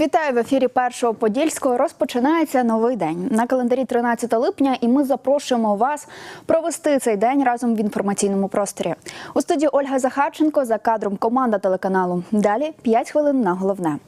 Вітаю в ефірі першого подільського. Розпочинається новий день на календарі 13 липня, і ми запрошуємо вас провести цей день разом в інформаційному просторі. У студії Ольга Захарченко за кадром команда телеканалу. Далі 5 хвилин на головне.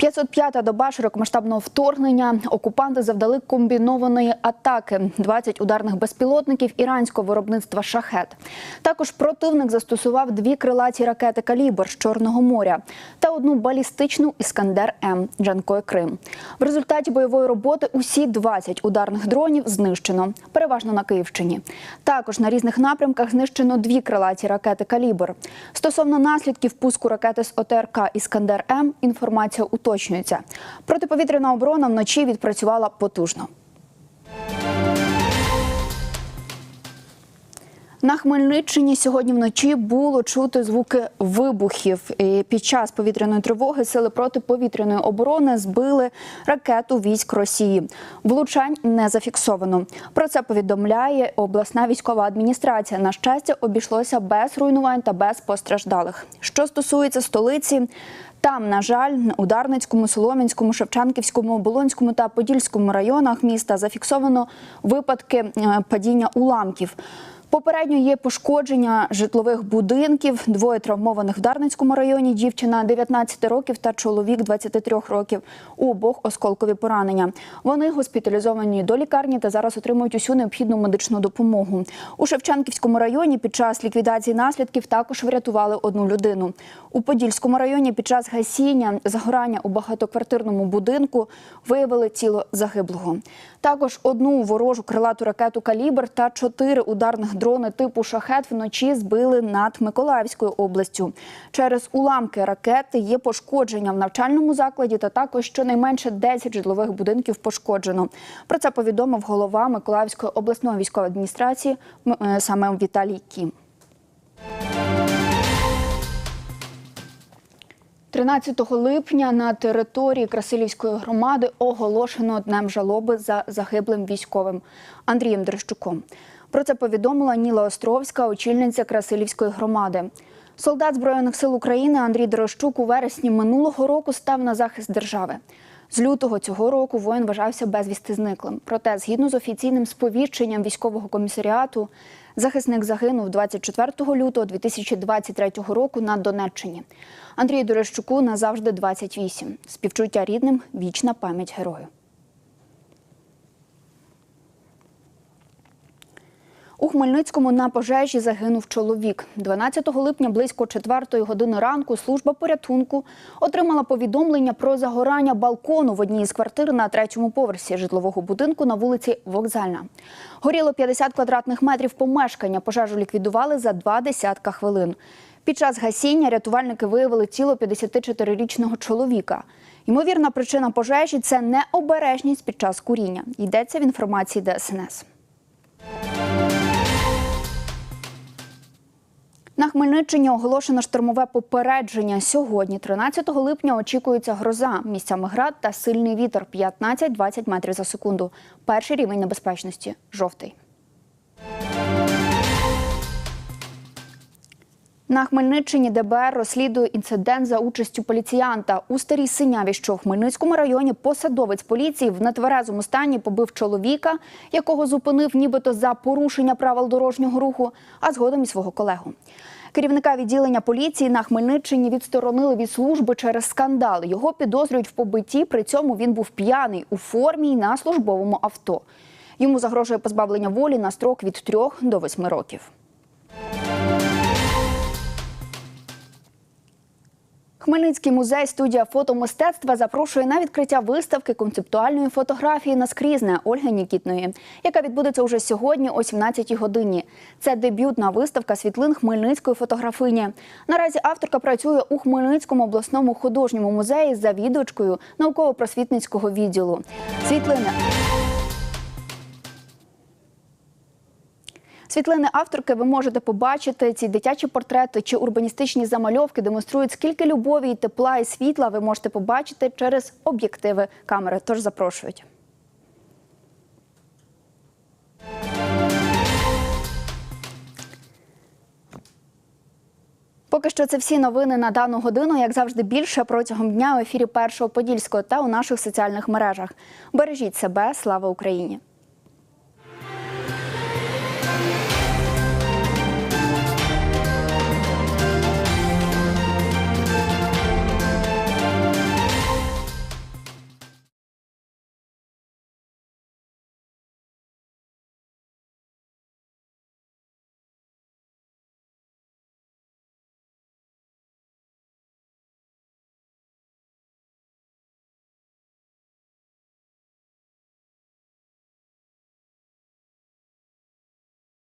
505-та доба широкомасштабного вторгнення. Окупанти завдали комбінованої атаки. 20 ударних безпілотників іранського виробництва шахет. Також противник застосував дві крилаті ракети калібр з Чорного моря та одну балістичну Іскандер М Джанкой Крим. В результаті бойової роботи усі 20 ударних дронів знищено, переважно на Київщині. Також на різних напрямках знищено дві крилаті ракети калібр. Стосовно наслідків пуску ракети з ОТРК Іскандер М інформація уточнюється. Протиповітряна оборона вночі відпрацювала потужно. На Хмельниччині сьогодні вночі було чути звуки вибухів. Під час повітряної тривоги сили протиповітряної оборони збили ракету військ Росії. Влучань не зафіксовано. Про це повідомляє обласна військова адміністрація. На щастя, обійшлося без руйнувань та без постраждалих. Що стосується столиці. Там, на жаль, у Дарницькому, Солом'янському, Шевченківському, Болонському та Подільському районах міста зафіксовано випадки е, падіння уламків. Попередньо є пошкодження житлових будинків, двоє травмованих в Дарницькому районі, дівчина 19 років та чоловік 23 років. У обох осколкові поранення. Вони госпіталізовані до лікарні та зараз отримують усю необхідну медичну допомогу. У Шевченківському районі під час ліквідації наслідків також врятували одну людину. У Подільському районі під час гасіння загорання у багатоквартирному будинку виявили тіло загиблого. Також одну ворожу крилату ракету Калібр та чотири ударних дрони типу шахет вночі збили над Миколаївською областю. Через уламки ракети є пошкодження в навчальному закладі, та також щонайменше 10 житлових будинків пошкоджено. Про це повідомив голова Миколаївської обласної військової адміністрації е, саме Віталій Кім. 13 липня на території Красилівської громади оголошено днем жалоби за загиблим військовим Андрієм Дрищуком. Про це повідомила Ніла Островська, очільниця Красилівської громади. Солдат Збройних сил України Андрій Дрощук у вересні минулого року став на захист держави. З лютого цього року воїн вважався безвісти зниклим. Проте, згідно з офіційним сповіщенням військового комісаріату, захисник загинув 24 лютого 2023 року на Донеччині. Андрію Дорощуку назавжди 28. Співчуття рідним, вічна пам'ять герою. У Хмельницькому на пожежі загинув чоловік. 12 липня близько 4 години ранку служба порятунку отримала повідомлення про загорання балкону в одній із квартир на третьому поверсі житлового будинку на вулиці Вокзальна. Горіло 50 квадратних метрів помешкання. Пожежу ліквідували за два десятка хвилин. Під час гасіння рятувальники виявили тіло 54-річного чоловіка. Ймовірна причина пожежі це необережність під час куріння. Йдеться в інформації ДСНС. На Хмельниччині оголошено штормове попередження. Сьогодні, 13 липня, очікується гроза. Місцями град та сильний вітер 15-20 метрів за секунду. Перший рівень небезпечності жовтий. На Хмельниччині ДБР розслідує інцидент за участю поліціянта. У старій синяві, що в Хмельницькому районі, посадовець поліції в нетверезому стані побив чоловіка, якого зупинив нібито за порушення правил дорожнього руху, а згодом і свого колегу. Керівника відділення поліції на Хмельниччині відсторонили від служби через скандал. Його підозрюють в побитті. При цьому він був п'яний у формі й на службовому авто. Йому загрожує позбавлення волі на строк від 3 до 8 років. Хмельницький музей студія фотомистецтва запрошує на відкриття виставки концептуальної фотографії наскрізне Ольги Нікітної, яка відбудеться уже сьогодні о 17 годині. Це дебютна виставка світлин хмельницької фотографині. Наразі авторка працює у Хмельницькому обласному художньому музеї з завідувачкою науково-просвітницького відділу. Світлини Світлини авторки ви можете побачити. Ці дитячі портрети чи урбаністичні замальовки демонструють, скільки любові, і тепла і світла ви можете побачити через об'єктиви камери. Тож запрошують. Поки що це всі новини на дану годину. Як завжди, більше протягом дня у ефірі першого подільського та у наших соціальних мережах. Бережіть себе, слава Україні!